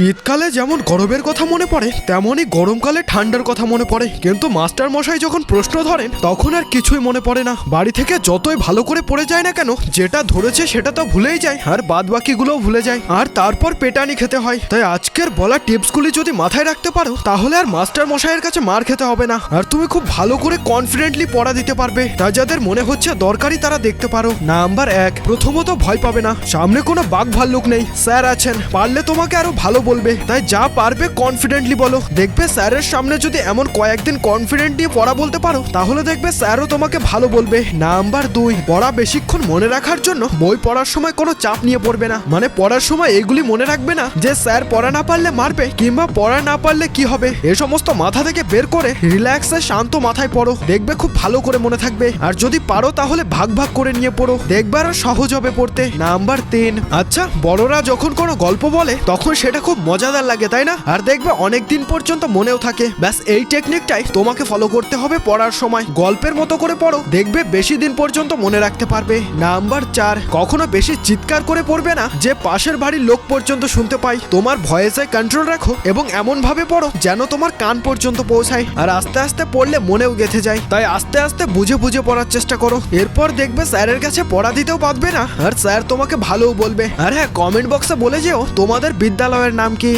শীতকালে যেমন গরমের কথা মনে পড়ে, তেমনই গরমকালে ঠান্ডার কথা মনে পড়ে। কিন্তু মাস্টার মশাই যখন প্রশ্ন ধরেন, তখন আর কিছুই মনে পড়ে না। বাড়ি থেকে যতই ভালো করে পড়ে যায় না কেন, যেটা ধরেছে সেটা তো ভুলেই যায়, আর বাদ বাকিগুলোও ভুলে যায়। আর তারপর পেটানি খেতে হয়। তাই আজকের বলা টিপসগুলি যদি মাথায় রাখতে পারো, তাহলে আর মাস্টার মশাইয়ের কাছে মার খেতে হবে না। আর তুমি খুব ভালো করে কনফিডেন্টলি পড়া দিতে পারবে। তাই যাদের মনে হচ্ছে দরকারি, তারা দেখতে পারো। নাম্বার এক, প্রথমত ভয় পাবে না। সামনে কোনো বাঘ ভাল্লুক নেই। স্যার আছেন। পারলে তোমাকে আরও ভালো বলবে। তাই যা পারবে কনফিডেন্টলি বলো। দেখবে স্যারের সামনে যদি এমন কয়েকদিন কনফিডেন্ট নিয়ে পড়া বলতে পারো, তাহলে দেখবে স্যারও তোমাকে ভালো বলবে। নাম্বার দুই, পড়া বেশিক্ষণ মনে রাখার জন্য বই পড়ার সময় কোনো চাপ নিয়ে পড়বে না। মানে পড়ার সময় এগুলি মনে রাখবে না যে স্যার পড়া না পারলে মারবে, কিংবা পড়া না পারলে কি হবে? এ সমস্ত মাথা থেকে বের করে রিল্যাক্সে শান্ত মাথায় পড়ো। দেখবে খুব ভালো করে মনে থাকবে। আর যদি পারো তাহলে ভাগ ভাগ করে নিয়ে পড়ো। দেখবে আরও সহজ হবে পড়তে। নাম্বার তিন আচ্ছা বড়রা যখন কোনো গল্প বলে, তখন সেটা খুব মজাদার লাগে, তাই না? আর দেখবে অনেক দিন পর্যন্ত মনেও থাকে। ব্যাস, এই টেকনিকটাই তোমাকে ফলো করতে হবে পড়ার সময়। গল্পের মতো করে পড়ো, দেখবে বেশি দিন পর্যন্ত মনে রাখতে পারবে। নাম্বার চার, কখনো বেশি চিৎকার করে পড়বে না, যে পাশের বাড়ির লোক পর্যন্ত শুনতে পাই তোমার ভয়েসে কন্ট্রোল রাখো এবং এমন ভাবে পড়ো যেন তোমার কান পর্যন্ত পৌঁছায়। আর আস্তে আস্তে পড়লে মনেও গেথে যায়। তাই আস্তে আস্তে বুঝে বুঝে পড়ার চেষ্টা করো। এরপর দেখবে স্যারের কাছে পড়া দিতেও পারবে না। আর স্যার তোমাকে ভালোও বলবে। আর হ্যাঁ কমেন্ট বক্সে বলে যেও, তোমাদের বিদ্যালয়ের নাম কি